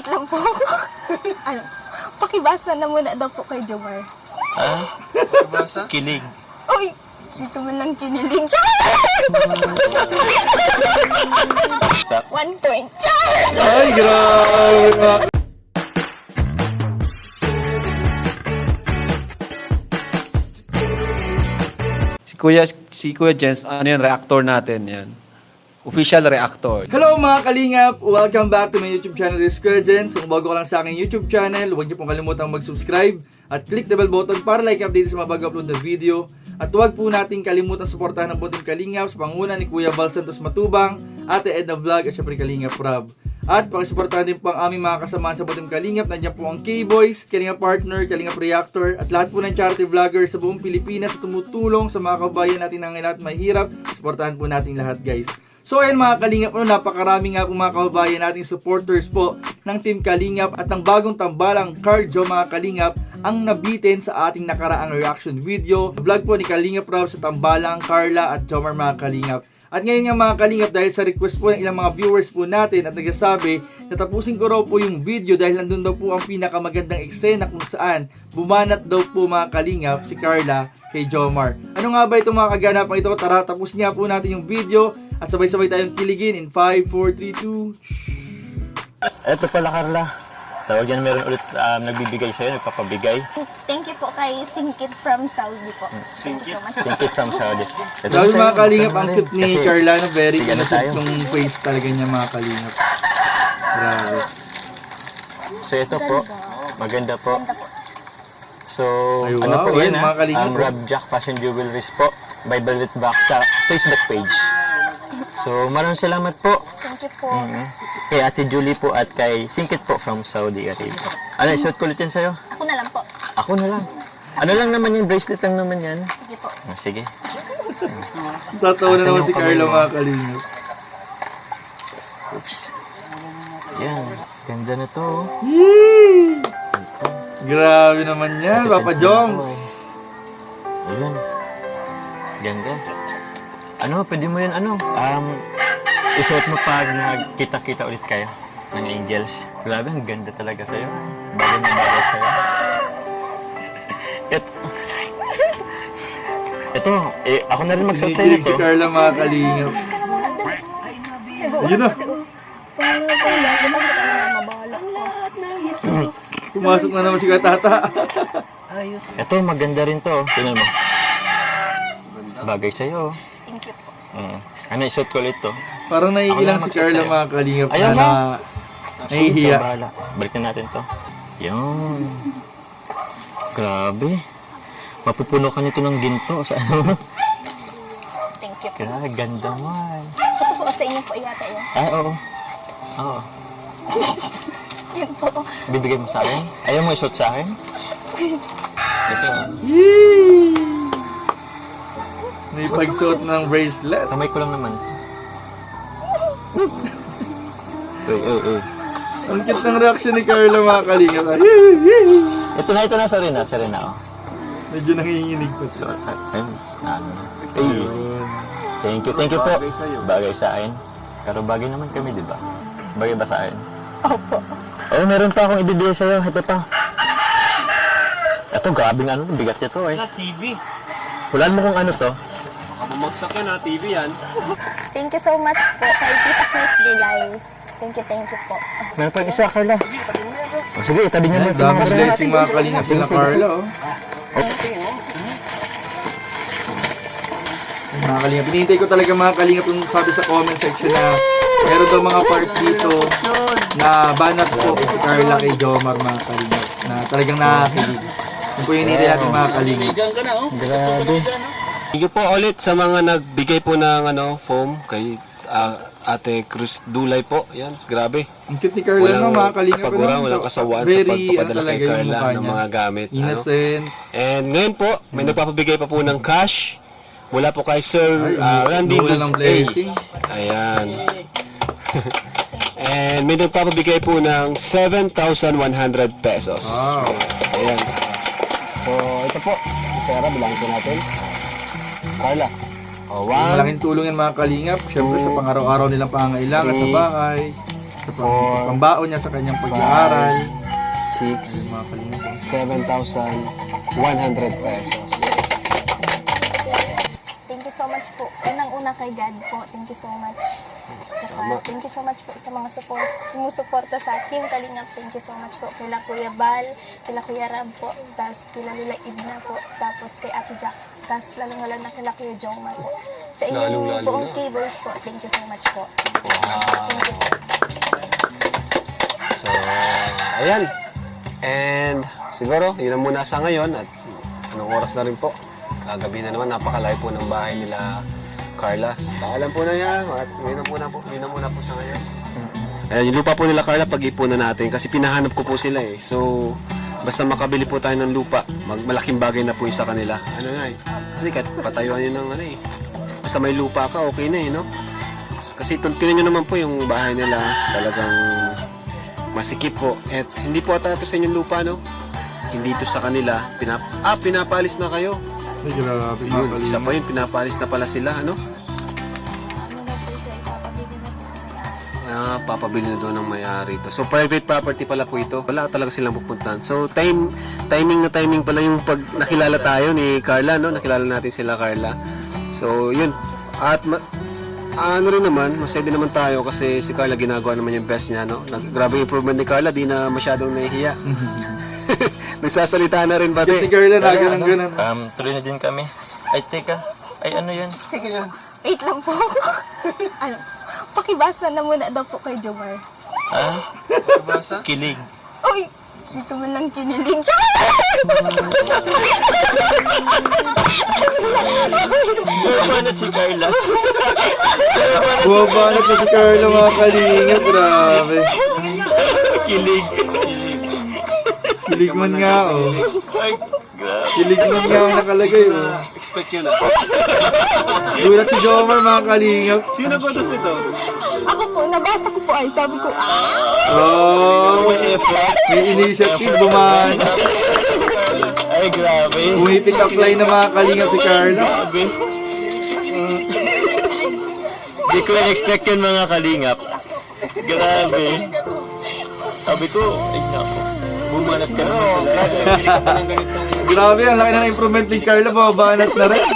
wait lang po. ano, pakibasa na muna daw po kay Jomar. Ah? Kilig. Uy, dito man lang kinilig. Char! One point. Char! Ay, grabe mga Si Kuya, si Kuya Jens, ano yun, reactor natin yan. Official reactor. Hello mga kalingap! Welcome back to my YouTube channel, This Jens. Kung bago ka lang sa aking YouTube channel, huwag niyo pong kalimutang mag-subscribe at click the bell button para like update sa mga bago-upload na video. At huwag po nating kalimutan suportahan ng buting kalingap sa panguna ni Kuya Val Santos Matubang, Ate Edna Vlog at syempre Kalingap Rob. At pakisuportahan din po ang aming mga kasamaan sa Butim Kalingap. Nandiyan po ang K-Boys, Kalingap Partner, Kalingap Reactor, at lahat po ng charity vloggers sa buong Pilipinas na tumutulong sa mga kabayan natin na lahat mahirap. Suportahan po natin lahat guys. So ayan mga Kalingap, ano, napakarami nga po mga kababayan nating supporters po ng Team Kalingap at ng bagong tambalang Cardio mga Kalingap ang nabitin sa ating nakaraang reaction video. Vlog po ni Kalingap Rob sa tambalang Carla at Jomar mga Kalingap. At ngayon nga mga kalingap dahil sa request po ng ilang mga viewers po natin at nagsasabi na tapusin ko raw po yung video dahil nandun daw po ang pinakamagandang eksena kung saan bumanat daw po mga kalingap si Carla kay Jomar. Ano nga ba itong mga kaganapan ito? Tara tapos nga po natin yung video at sabay-sabay tayong kiligin in 5, 4, 3, 2... Eto pala, Carla. Tawag yan, meron ulit um, nagbibigay sa'yo, nagpapabigay. Thank you po kay Singkit from Saudi po. Thank you so much. Thank you from Saudi. Ito sa'yo, mga kalingap, ang cute ni Kasi- Carla, no? very Sige na innocent tayo. yung face talaga niya mga kalingap. Grabe. So ito po, maganda po. Ganda po. So, Ay, ano wow, po ayun, yan mga ha? kalingap, Ang oh. Rob Jack Fashion Jewelries po, by Velvet Box sa Facebook page. So, maraming salamat po. Thank you po. Mhm. Kay Ate Julie po at kay Singkit po from Saudi Arabia. Ano, isuot ko ulit yan sa'yo? Ako na lang po. Ako na lang. Ano lang naman yung bracelet lang naman yan. Sige po. Ah, sige. Tatawa na naman si mo? mga kalingap. Oops. Yan. Ganda na to. oh. Yee! Grabe naman yan, Ate Papa Pens Joms. naman to, eh. Ayun. Ganda. Ano, pwede mo yan, ano, um, isuot mo pag nagkita-kita ulit kayo ng angels. Grabe, ang ganda talaga sa'yo. Bagay na bagay sa'yo. Ito. Ito, eh, ako na rin magsuot sa'yo Kinikilig ito. si Carla mga kalingap. Ayun na, Paano po lang? Di ba kita na mabahala po? pumasok na naman si Katata. Ito, maganda rin to. Tingnan mo. Bagay sa'yo. Thank you po. Mm. Ano, isuot ko ulit to. Parang naiilang Ako na si Carla magsuot mga kalingap Ayaw na mo? nahihiya. Ito, bahala. Balikan natin to. Yun. Grabe. Mapupuno ka nito ng ginto sa ano. Thank you po. Grabe, ganda man. Ito po sa inyo po yata yun. Ay, oo. Oo. Yun po. Bibigay mo sa akin? Ayaw mo isuot sa akin? Ito. Yee! May pagsuot ng bracelet. Kamay ko lang naman. Uy, uy, uy. Ang cute ng reaction ni Carla mga yee. Ito na, ito na. Sorry na, sorry na. Oh. Medyo nanginginig po. So, ay. Ano. Ay, thank you, thank you po. Bagay sa akin. Pero bagay naman kami, di ba? Bagay ba sa akin? Opo. Oh, meron pa akong ibibigay sa'yo. Ito pa. Ito, grabe ano, bigat nito eh. TV. Hulaan mo kung ano to. Baka bumagsak ka na, TV yan. Thank you so much po kay Tita Chris Bilay. Thank you, thank you po. Meron pa isa, Carla. Oh, sige, itabi niyo mo. ito, Dami blessing mga kalingap sila Carla. Oh. Mga kalingap, hinihintay ko talaga mga kalingap yung sabi sa comment section na meron daw mga parts dito na banat po kay si Carla kay Jomar mga kalingap na talagang nakakilig. Yun po yung hinihintay natin mga kalingap. Grabe. Thank you po ulit sa mga nagbigay po ng ano, foam kay ah, Ate Cruz Dulay po. Yan, grabe. Ang cute ni Carla no, mga kalingap. pagura, ano, walang kasawaan sa pagpapadala ano, kay Carla ng mga gamit. Ano? Innocent. And ngayon po, may nagpapabigay pa po ng cash mula po kay Sir Ay, uh, Randy Luz A. Ayan. And may nagpapabigay po ng 7,100 pesos. Wow. Ayan. So, ito po. Pera, bilangin po natin. Carla. Oh, one, Malaking tulong yan mga kalingap. Syempre sa pang-araw-araw nilang pangailangan sa bahay. Sa pang- pambaon niya sa kanyang pag-aaral. 6, Mga kalingap. 7,100 pesos. Thank you so much po. Unang-una kay God po. Thank you so much. Tsaka, thank you so much po sa mga support, sumusuporta sa Team Kalingap. Thank you so much po. Kila Kuya Bal, kila Kuya Rab po, tapos kila Lula Idna po, tapos kay Ate Jack, tapos lalong-lalo na kila Kuya Jongma po. Sa inyong Lalong-lalo buong na. tables po, thank you so much po. Thank you po. So, ayan. And siguro, yun ang muna sa ngayon at anong oras na rin po. Kagabi na naman, napakalayo po ng bahay nila Carla. Paalam po na yan at yun na muna po, yun na muna po sa ngayon. Ayan, yung lupa po nila Carla, pag-ipunan natin kasi pinahanap ko po sila eh. So, basta makabili po tayo ng lupa, mag malaking bagay na po yung sa kanila. Ano na eh. Kasi kahit patayuan yun ng ano eh. Basta may lupa ka, okay na eh, no? Kasi tinan nyo naman po yung bahay nila, talagang masikip po. At hindi po ata ito sa inyong lupa, no? Hindi ito sa kanila. Pinap ah, pinapalis na kayo. Ay, grabe Yun, kalingap. isa pa yun, pinapalis na pala sila, ano? Ah, papabili na doon ng may-ari ito. So, private property pala po ito. Wala talaga silang pupuntahan. So, time, timing na timing pala yung pag nakilala tayo ni Carla, no? Nakilala natin sila, Carla. So, yun. At ma- ano rin naman, masaya din naman tayo kasi si Carla ginagawa naman yung best niya, no? Nag- grabe yung improvement ni Carla, di na masyadong nahihiya. Nagsasalita na rin Si pati. Carla na ganun ganun. Um, tuloy na din kami. Ay, teka. Ay, ano yan? Wait lang po. ano? Pakibasa na muna daw po kay Jomar. Ah? Kilig. Uy! Hindi ka man lang kiniling. Char! Bumanat si Carla. Bumabanat na si Carla mga kalingap. Grabe. Kilig. Kilig man nga oh. Ay, grabe. Kilig man nga ang nakalagay oh. Expect yun ah. Gulat si Jomar mga kalingap. Sino gutos nito? Ako po, nabasa ko po ay sabi ko, ah! Oh, may initiative buman. Ay, grabe. Pumipick up line na mga kalingap si Carla. Grabe. Di ko expect yun mga kalingap. Grabe. Sabi ko, ay nako. Bumanat ka na. Grabe, ang laki na ng improvement ni Carla. Bumabanat na rin.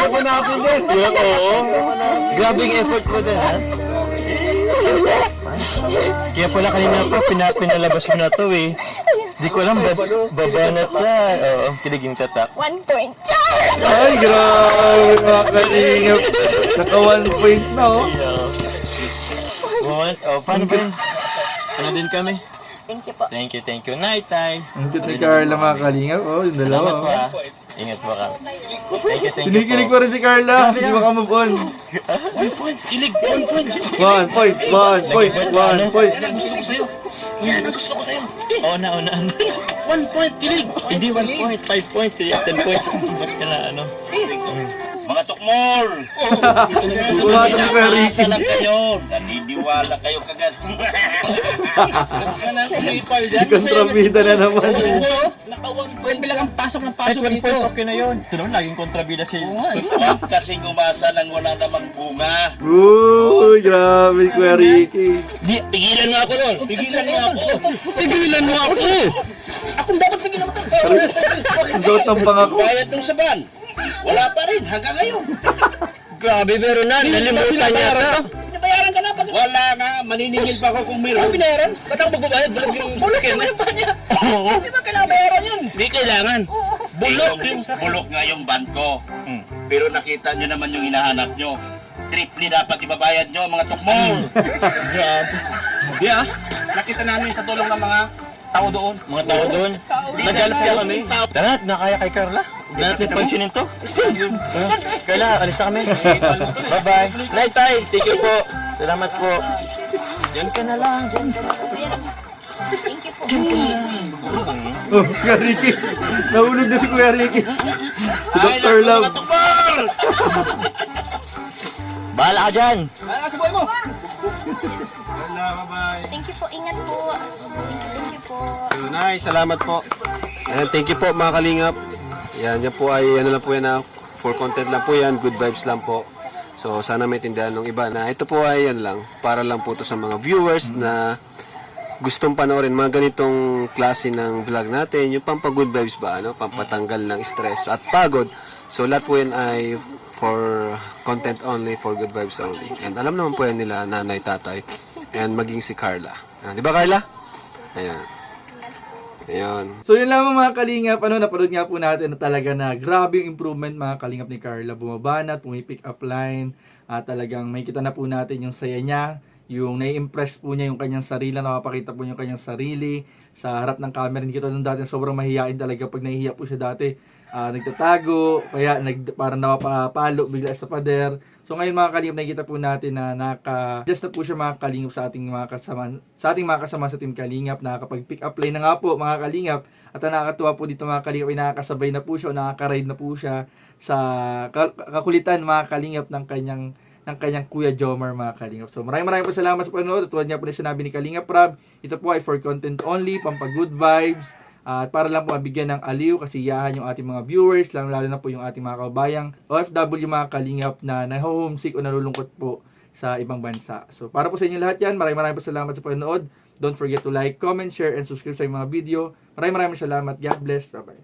Ako na ako din. Oo. Grabe yung effort mo din, ha? Kaya pala kanina pa, pina, pinalabas mo na to eh. Di ko alam, bab babanat siya. Oo, kilig yung tatak. One point. Char! Ay, grabe mga kalingap. Naka one point na oh. Bumanat. Oh, paano ba yun? Ano din kami? Thank you po. Thank you, thank you. Night, tay. Ang cute ni Carla mga kalingap. Oh, yung dalawa Salamat po, oh. ha. Ingat po. Thank you, thank you Sinikilig po. pa rin si Carla. Hindi makamove on. One point, kilig, one point. One point, one point, one point. Gusto ko sa'yo. Yan, ang gusto ko sa'yo. Oo na, oo na. One point, kilig. Hindi one point, five points. Kaya ten points. Ba't ka na, ano? Mga tukmol! Ricky. Asa lang kayo! Naniniwala kayo kagad. Kontrabida na naman. Ay, 20 point, okay na yun. Ito naman, laging kontrabida si... Huwag kasing umasa nang wala namang bunga. Uy, grabe Kuya Ricky. Di, pigilan mo ako nun! Pigilan mo ako! Pigilan mo ako! Akong dapat pigilan mo Ang suot ng pangako. Bayad nung saban! Wala pa rin hanggang ngayon! Grabe, meron na. Nalimutan niya ito. Binabayaran ka na! Wala nga! Maniningil pa ako kung meron. Binayaran? Ba't ako magbabayad? Bulog yung sakyan mo pa niya! Oo! Di ba kailangan bayaran yun? Di kailangan! Bulok yung Bulok nga yung van ko. Pero nakita nyo naman yung hinahanap nyo. Triple dapat ibabayad nyo mga tukmol! Di ah. Nakita namin sa tulong ng mga tao doon. Mga tao doon. Nagalas ka kami. Tara, nakaya kay Carla. Hindi natin pansinin to. Still. Carla, alis na kami. Bye-bye. Night, tay. Thank you po. Salamat po. Diyan ka na lang. Diyan. Thank you po. Oh, Kuya Ricky. Nahulog na si Kuya Ricky. Si Dr. Love. Bahala ka dyan. Thank you po. Ingat po. Thank you po. So, nice, salamat po. Ayan, thank you po mga kalingap. Yan, yan po ay ano lang po yan na for content lang po yan, good vibes lang po. So sana maintindihan ng iba na ito po ay yan lang, para lang po to sa mga viewers na gustong panoorin mga ganitong klase ng vlog natin, yung pampagood vibes ba, ano? pampatanggal ng stress at pagod. So lahat po yan ay for content only, for good vibes only. And alam naman po yan nila nanay, tatay, and maging si Carla. Ah, di ba Carla? Ayan. Ayan. So yun lamang mga kalingap, ano, napanood nga po natin na talaga na grabe yung improvement mga kalingap ni Carla. Bumaba na, pumipick up line, at talagang may kita na po natin yung saya niya, yung nai-impress po niya yung kanyang sarili, nakapakita po niya yung kanyang sarili sa harap ng camera. Hindi kita nung dati sobrang mahihain talaga pag nahihiya po siya dati. ah, nagtatago, kaya nag, parang napapalo bigla sa pader. So ngayon mga kalingap, nakikita po natin na naka just na po siya mga kalingap sa ating mga kasama sa ating mga kasama sa team kalingap nakakapag pick up line na nga po mga kalingap at ang nakakatuwa po dito mga kalingap ay nakakasabay na po siya o nakaka-ride na po siya sa ka- kakulitan mga kalingap ng kanyang ng kanyang Kuya Jomar mga kalingap. So maraming maraming po salamat sa panonood. Tulad nga po na sinabi ni Kalingap Rab, ito po ay for content only, pampa good vibes, at para lang po mabigyan ng aliw, kasiyahan yung ating mga viewers, lalo, lalo na po yung ating mga kabayang OFW mga kalingap na na-homesick o nalulungkot po sa ibang bansa. So para po sa inyo lahat yan, maraming maraming po salamat sa panonood. Don't forget to like, comment, share, and subscribe sa mga video. Maraming maraming salamat. God bless. Bye-bye.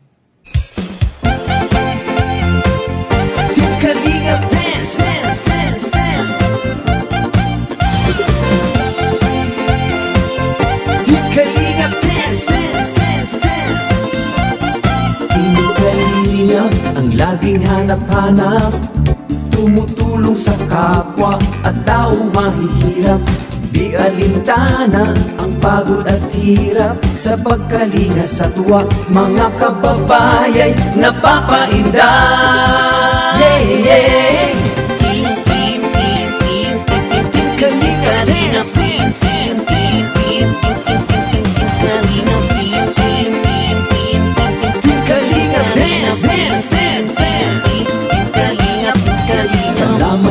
Laging hanap-hanap. Tumutulong sa kapwa at tao mahihirap. Di alintana ang pagod at hirap Sa pagkalinga sa tuwa Mga kababayay napapainda Yeah, yeah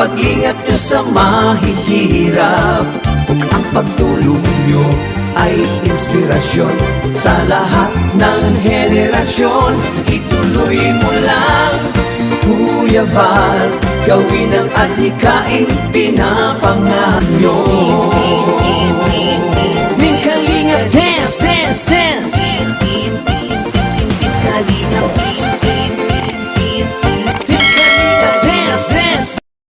Pag-ingat nyo sa mahihirap Ang pagtulong nyo ay inspirasyon Sa lahat ng henerasyon Ituloy mo lang Kuya Val Gawin ang adhikain pinapangan nyo Ning Kalinga Dance, Dance, Dance Kalinga Dance